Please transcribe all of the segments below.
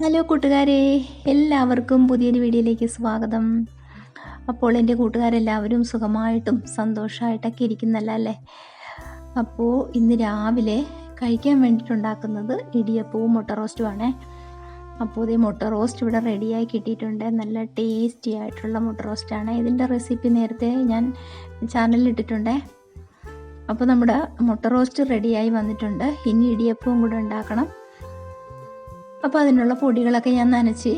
Hello കൂട്ടുകാരെ എല്ലാവർക്കും പുതിയൊരു വീഡിയോയിലേക്ക് സ്വാഗതം. അപ്പോൾ എന്റെ കൂട്ടുകാരെല്ലാവരും സുഖമായിട്ടും സന്തോഷമായിട്ടൊക്കെ ഇരിക്കുന്നല്ല? അല്ലേ? അപ്പോൾ ഇന്ന് രാവിലെ കഴിക്കാൻ വേണ്ടിയിട്ടുണ്ടാക്കുന്നത് ഇടിയപ്പവും മുട്ട റോസ്റ്റുമാണേ അപ്പോൾ ഇത് മുട്ട റോസ്റ്റ് ഇവിടെ റെഡിയായി കിട്ടിയിട്ടുണ്ട്. നല്ല ടേസ്റ്റി ആയിട്ടുള്ള മുട്ട റോസ്റ്റാണ് ഇതിന്റെ റെസിപ്പി നേരത്തെ ഞാൻ ചാനലിൽ ഇട്ടിട്ടുണ്ടേ. അപ്പോൾ നമ്മുടെ മുട്ട റോസ്റ്റ് റെഡിയായി വന്നിട്ടുണ്ട്. ഇനി ഇടിയപ്പവും കൂടെ ഉണ്ടാക്കണം. അപ്പോൾ അതിനുള്ള പൊടികളൊക്കെ ഞാൻ നനച്ച്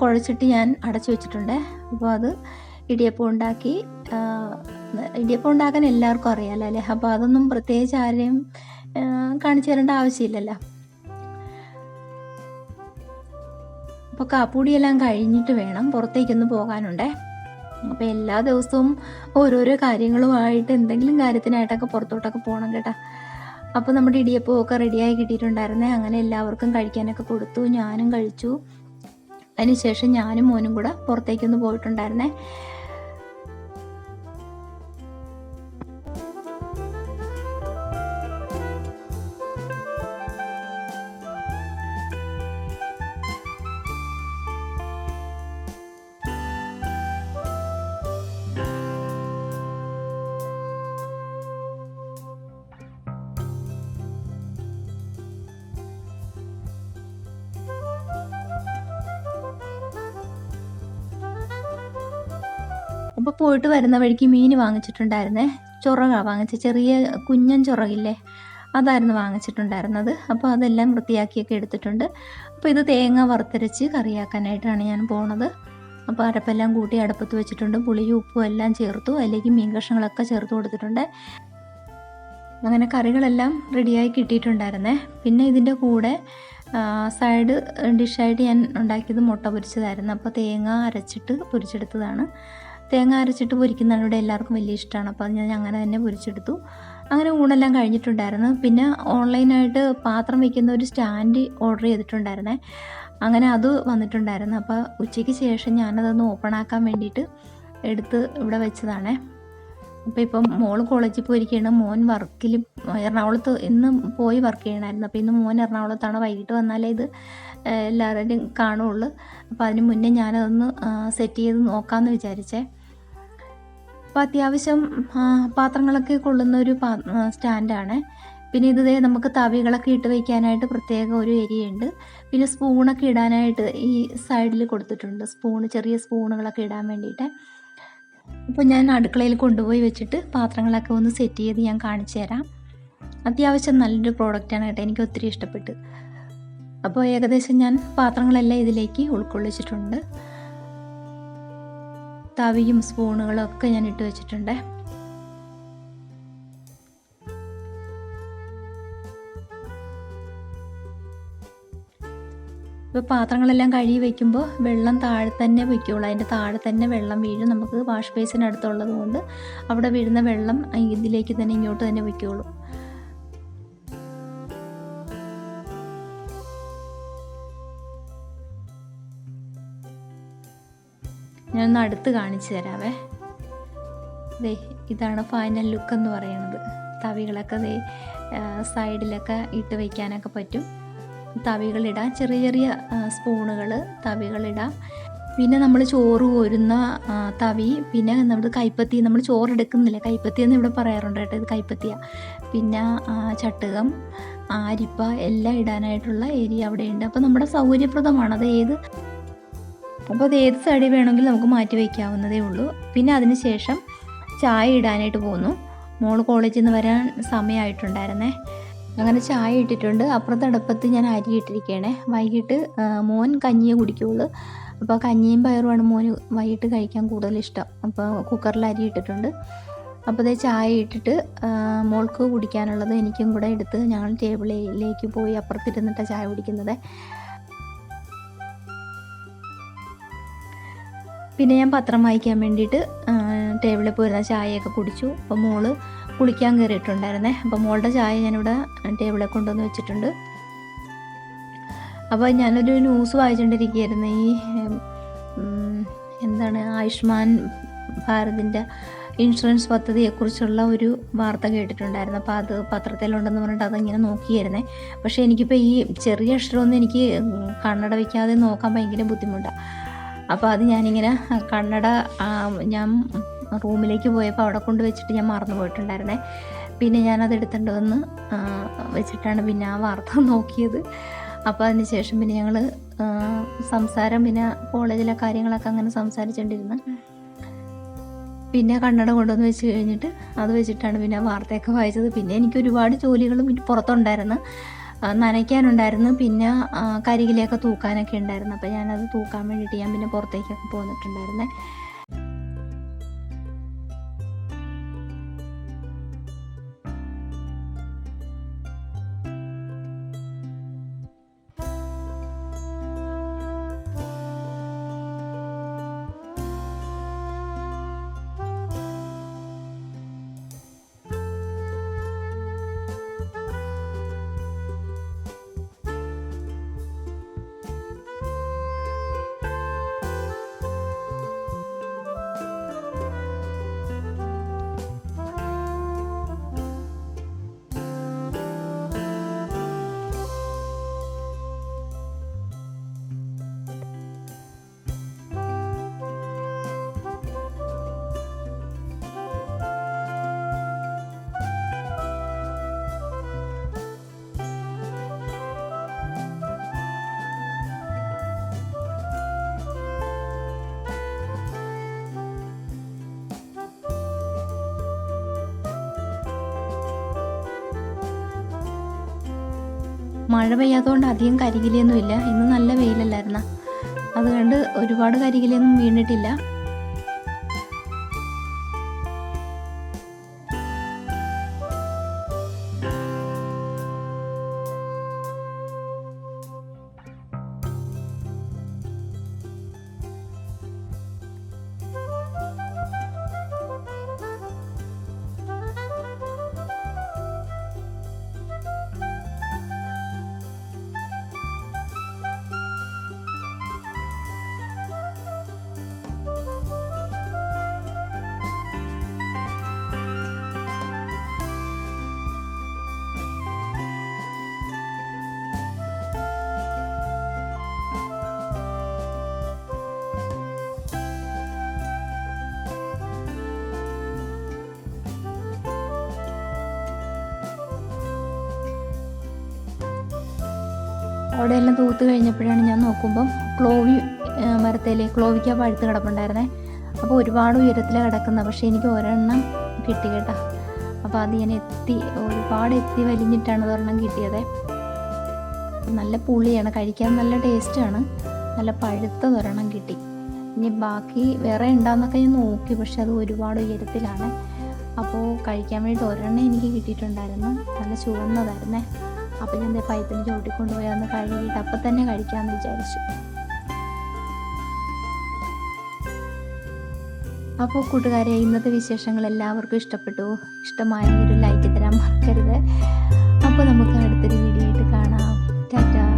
കുഴച്ചിട്ട് ഞാൻ അടച്ചു വെച്ചിട്ടുണ്ട്. അപ്പോൾ അത് ഇടിയപ്പം ഉണ്ടാക്കി ഇടിയപ്പം ഉണ്ടാക്കാൻ എല്ലാവർക്കും അറിയാമല്ലോ അല്ലേ? അപ്പോൾ അതൊന്നും പ്രത്യേകിച്ച് ആരെയും കാണിച്ചു തരേണ്ട ആവശ്യമില്ലല്ലോ. അപ്പോൾ കാപ്പൂടിയെല്ലാം കഴിഞ്ഞിട്ട് വേണം പുറത്തേക്കൊന്ന് പോകാനുണ്ടേ. അപ്പോൾ എല്ലാ ദിവസവും ഓരോരോ കാര്യങ്ങളുമായിട്ട് എന്തെങ്കിലും കാര്യത്തിനായിട്ടൊക്കെ പുറത്തോട്ടൊക്കെ പോകണം കേട്ടോ. അപ്പോൾ നമ്മുടെ ഇടിയപ്പമൊക്കെ റെഡിയായി കിട്ടിയിട്ടുണ്ടായിരുന്നേ. അങ്ങനെ എല്ലാവർക്കും കഴിക്കാനൊക്കെ കൊടുത്തു. ഞാനും കഴിച്ചു. അതിനുശേഷം ഞാനും മോനും കൂടെ പുറത്തേക്കൊന്ന് പോയിട്ടുണ്ടായിരുന്നേ. അപ്പോൾ പോയിട്ട് വരുന്ന വഴിക്ക് മീൻ വാങ്ങിച്ചിട്ടുണ്ടായിരുന്നേ. ചൊറക വാങ്ങിച്ച. ചെറിയ കുഞ്ഞൻ ചൊറകില്ലേ അതായിരുന്നു വാങ്ങിച്ചിട്ടുണ്ടായിരുന്നത്. അപ്പോൾ അതെല്ലാം വൃത്തിയാക്കിയൊക്കെ എടുത്തിട്ടുണ്ട്. അപ്പോൾ ഇത് തേങ്ങ വറുത്തരച്ച് കറിയാക്കാനായിട്ടാണ് ഞാൻ പോണത്. അപ്പോൾ അരപ്പെല്ലാം കൂട്ടി അടുപ്പത്ത് വെച്ചിട്ടുണ്ട്. പുളിയും ഉപ്പും എല്ലാം ചേർത്തു. അല്ലെങ്കിൽ മീൻ കഷ്ണങ്ങളൊക്കെ ചേർത്ത് കൊടുത്തിട്ടുണ്ട്. അങ്ങനെ കറികളെല്ലാം റെഡിയായി കിട്ടിയിട്ടുണ്ടായിരുന്നേ. പിന്നെ ഇതിന്റെ കൂടെ സൈഡ് ഡിഷായിട്ട് ഞാൻ ഉണ്ടാക്കിയത് മുട്ട പൊരിച്ചതായിരുന്നു. അപ്പോൾ തേങ്ങ അരച്ചിട്ട് പൊരിച്ചെടുത്തതാണ്. തേങ്ങ അരച്ചിട്ട് പൊരിക്കുന്നതാണ് എല്ലാവർക്കും വലിയ ഇഷ്ടമാണ്. അപ്പോൾ അത് ഞാൻ അങ്ങനെ തന്നെ പൊരിച്ചെടുത്തു. അങ്ങനെ ഊണെല്ലാം കഴിഞ്ഞിട്ടുണ്ടായിരുന്നു. പിന്നെ ഓൺലൈനായിട്ട് പാത്രം വയ്ക്കുന്ന ഒരു സ്റ്റാൻഡ് ഓർഡർ ചെയ്തിട്ടുണ്ടായിരുന്നേ. അങ്ങനെ അത് വന്നിട്ടുണ്ടായിരുന്നു. അപ്പോൾ ഉച്ചയ്ക്ക് ശേഷം ഞാനതൊന്ന് ഓപ്പൺ ആക്കാൻ വേണ്ടിയിട്ട് എടുത്ത് ഇവിടെ വെച്ചതാണേ. അപ്പോൾ ഇപ്പം മോൾ കോളേജിൽ പോയിരിക്കുകയാണ്. മോൻ വർക്കിൽ എറണാകുളത്ത് ഇന്ന് പോയി വർക്ക് ചെയ്യണമായിരുന്നു. അപ്പോൾ ഇന്ന് മോൻ എറണാകുളത്താണ്. വൈകിട്ട് വന്നാലേ ഇത് എല്ലാവരുടെയും കാണുള്ളൂ അപ്പോൾ അതിന് മുന്നേ ഞാനതൊന്ന് സെറ്റ് ചെയ്ത് നോക്കാമെന്ന് വിചാരിച്ചേ. അപ്പോൾ അത്യാവശ്യം പാത്രങ്ങളൊക്കെ കൊള്ളുന്ന ഒരു സ്റ്റാൻഡാണ്. പിന്നെ ഇത് നമുക്ക് തവികളൊക്കെ ഇട്ട് വയ്ക്കാനായിട്ട് പ്രത്യേക ഒരു ഏരിയ ഉണ്ട് പിന്നെ സ്പൂണൊക്കെ ഇടാനായിട്ട് ഈ സൈഡിൽ കൊടുത്തിട്ടുണ്ട്. സ്പൂൺ ചെറിയ സ്പൂണുകളൊക്കെ ഇടാൻ വേണ്ടിയിട്ട്. അപ്പോൾ ഞാൻ അടുക്കളയിൽ കൊണ്ടുപോയി വെച്ചിട്ട് പാത്രങ്ങളൊക്കെ ഒന്ന് സെറ്റ് ചെയ്ത് ഞാൻ കാണിച്ചു തരാം. അത്യാവശ്യം നല്ലൊരു പ്രോഡക്റ്റാണ് കേട്ടോ എനിക്ക് ഒത്തിരി ഇഷ്ടപ്പെട്ടു. അപ്പോൾ ഏകദേശം ഞാൻ പാത്രങ്ങളെല്ലാം ഇതിലേക്ക് ഉൾക്കൊള്ളിച്ചിട്ടുണ്ട്. തവിയും സ്പൂണുകളും ഒക്കെ ഞാൻ ഇട്ട് വെച്ചിട്ടുണ്ട്. ഇപ്പോൾ പാത്രങ്ങളെല്ലാം കഴുകി വയ്ക്കുമ്പോൾ വെള്ളം താഴെ തന്നെ വയ്ക്കുള്ളൂ. അതിന്റെ താഴെ തന്നെ വെള്ളം വീഴും. നമുക്ക് വാഷ് ബേസിനടുത്തുള്ളത് കൊണ്ട് അവിടെ വീഴുന്ന വെള്ളം ഇതിലേക്ക് തന്നെ ഇങ്ങോട്ട് തന്നെ വയ്ക്കുള്ളൂ. ഞാനൊന്ന് അടുത്ത് കാണിച്ചു തരാവേ. ദേ ഇതാണ് ഫൈനൽ ലുക്ക് എന്ന് പറയുന്നത്. തവികളൊക്കെ ദേ സൈഡിലൊക്കെ ഇട്ട് വയ്ക്കാനൊക്കെ പറ്റും. തവികളിടാം ചെറിയ ചെറിയ സ്പൂണുകൾ തവികളിടാം. പിന്നെ നമ്മൾ ചോറ് കോരുന്ന തവി പിന്നെ നമ്മൾ കൈപ്പത്തി നമ്മൾ ചോറെടുക്കുന്നില്ല? കൈപ്പത്തി എന്ന് ഇവിടെ പറയാറുണ്ട് കേട്ടോ ഇത് കൈപ്പത്തിയാണ് പിന്നെ ചട്ടുകം ആരിപ്പ എല്ലാം ഇടാനായിട്ടുള്ള ഏരിയ അവിടെയുണ്ട്. അപ്പോൾ നമ്മുടെ സൗകര്യപ്രദമാണ്. അത് ഏത് അപ്പോൾ അത് ഏത് സൈഡിൽ വേണമെങ്കിലും നമുക്ക് മാറ്റി വയ്ക്കാവുന്നതേ ഉള്ളൂ. പിന്നെ അതിന് ശേഷം ചായ ഇടാനായിട്ട് പോന്നു. മോൾ കോളേജിൽ നിന്ന് വരാൻ സമയമായിട്ടുണ്ടായിരുന്നേ അങ്ങനെ ചായ ഇട്ടിട്ടുണ്ട്. അപ്പുറത്തെ അടുപ്പത്ത് ഞാൻ അരി ഇട്ടിരിക്കുകയാണേ വൈകിട്ട് മോൻ കഞ്ഞിയെ കുടിക്കുകയുള്ളൂ അപ്പോൾ കഞ്ഞിയും പയറുമാണ് മോന് വൈകിട്ട് കഴിക്കാൻ കൂടുതൽ ഇഷ്ടം. അപ്പോൾ കുക്കറിൽ അരി ഇട്ടിട്ടുണ്ട്. അപ്പോൾ അതേ ചായ ഇട്ടിട്ട് മോൾക്ക് കുടിക്കാനുള്ളത് എനിക്കും കൂടെ എടുത്ത് ഞങ്ങൾ ടേബിളിലേക്ക് പോയി അപ്പുറത്തിരുന്നിട്ടാണ് ചായ കുടിക്കുന്നത്. പിന്നെ ഞാൻ പത്രം വായിക്കാൻ വേണ്ടിയിട്ട് ടേബിളിൽ പോയിരുന്ന ചായയൊക്കെ കുടിച്ചു. അപ്പോൾ മോൾ കുളിക്കാൻ കയറിയിട്ടുണ്ടായിരുന്നേ. അപ്പോൾ മോളുടെ ചായ ഞാനിവിടെ ടേബിളിൽ കൊണ്ടുവന്ന് വെച്ചിട്ടുണ്ട്. അപ്പോൾ ഞാനൊരു ന്യൂസ് വായിച്ചുകൊണ്ടിരിക്കുകയായിരുന്നു ഈ എന്താണ് ആയുഷ്മാൻ ഭാരതിന്റെ ഇൻഷുറൻസ് പദ്ധതിയെക്കുറിച്ചുള്ള ഒരു വാർത്ത കേട്ടിട്ടുണ്ടായിരുന്നു. അപ്പോൾ അത് പത്രത്തിലുണ്ടെന്ന് പറഞ്ഞിട്ട് അതിങ്ങനെ നോക്കിയായിരുന്നേ. പക്ഷേ എനിക്കിപ്പോൾ ഈ ചെറിയ അക്ഷരമൊന്നും എനിക്ക് കണ്ണട വയ്ക്കാതെ നോക്കാൻ ഭയങ്കര ബുദ്ധിമുട്ടാണ് അപ്പോൾ അത് ഞാനിങ്ങനെ കണ്ണട ഞാൻ റൂമിലേക്ക് പോയപ്പോൾ അവിടെ കൊണ്ട് വെച്ചിട്ട് ഞാൻ മറന്നു പോയിട്ടുണ്ടായിരുന്നേ. പിന്നെ ഞാനത് എടുത്തുകൊണ്ട് വന്ന് വെച്ചിട്ടാണ് പിന്നെ ആ വാർത്ത നോക്കിയത്. അപ്പോൾ അതിന് ശേഷം പിന്നെ ഞങ്ങൾ സംസാരം പിന്നെ കോളേജിലെ കാര്യങ്ങളൊക്കെ അങ്ങനെ സംസാരിച്ചുകൊണ്ടിരുന്ന് പിന്നെ കണ്ണട കൊണ്ടുവന്ന് വെച്ച് കഴിഞ്ഞിട്ട് അത് വെച്ചിട്ടാണ് പിന്നെ ആ വാർത്തയൊക്കെ വായിച്ചത്. പിന്നെ എനിക്ക് ഒരുപാട് ജോലികളും പുറത്തുണ്ടായിരുന്നു. നനയ്ക്കാനുണ്ടായിരുന്നു. പിന്നെ കരികിലൊക്കെ തൂക്കാനൊക്കെ ഉണ്ടായിരുന്നു. അപ്പോൾ ഞാനത് തൂക്കാൻ വേണ്ടിയിട്ട് ഞാൻ പിന്നെ പുറത്തേക്കൊക്കെ പോന്നിട്ടുണ്ടായിരുന്നേ. മഴ പെയ്യാത്തതുകൊണ്ട് അധികം കരികിലൊന്നുമില്ല. ഇന്ന് നല്ല വെയിലല്ലായിരുന്ന. അതുകൊണ്ട് ഒരുപാട് കരികിലൊന്നും വീണിട്ടില്ല. അവിടെ എല്ലാം തൂത്ത് കഴിഞ്ഞപ്പോഴാണ് ഞാൻ നോക്കുമ്പം ക്ലോവി മരത്തേലെ ക്ലോവിക്ക പഴുത്ത് കിടപ്പുണ്ടായിരുന്നേ. അപ്പോൾ ഒരുപാട് ഉയരത്തിൽ കിടക്കുന്ന പക്ഷേ എനിക്ക് ഒരെണ്ണം കിട്ടി കേട്ടോ. അപ്പോൾ അത് ഞാൻ എത്തി ഒരുപാട് എത്തി വലിഞ്ഞിട്ടാണ് ഒരെണ്ണം കിട്ടിയത്. നല്ല പുളിയാണ് കഴിക്കാൻ നല്ല ടേസ്റ്റാണ്. നല്ല പഴുത്ത ഒരെണ്ണം കിട്ടി. ഇനി ബാക്കി വേറെ ഉണ്ടാകുന്നൊക്കെ ഞാൻ നോക്കി പക്ഷെ അത് ഒരുപാട് ഉയരത്തിലാണ്. അപ്പോൾ കഴിക്കാൻ വേണ്ടിയിട്ട് ഒരെണ്ണം എനിക്ക് കിട്ടിയിട്ടുണ്ടായിരുന്നു. നല്ല ചുവന്നതായിരുന്നേ. അപ്പം ഞാൻ പൈപ്പിന് ചോട്ടിക്കൊണ്ടുപോയി അന്ന് കഴുകിയിട്ട് അപ്പം തന്നെ കഴിക്കാമെന്ന് വിചാരിച്ചു. അപ്പോൾ കൂട്ടുകാരെ ഇന്നത്തെ വിശേഷങ്ങൾ എല്ലാവർക്കും ഇഷ്ടപ്പെട്ടു. ഇഷ്ടമായ ഒരു ലൈക്ക് തരാൻ മറക്കരുത്. അപ്പോൾ നമുക്ക് അടുത്തൊരു വീഡിയോ ആയിട്ട് കാണാം. ടാറ്റാ.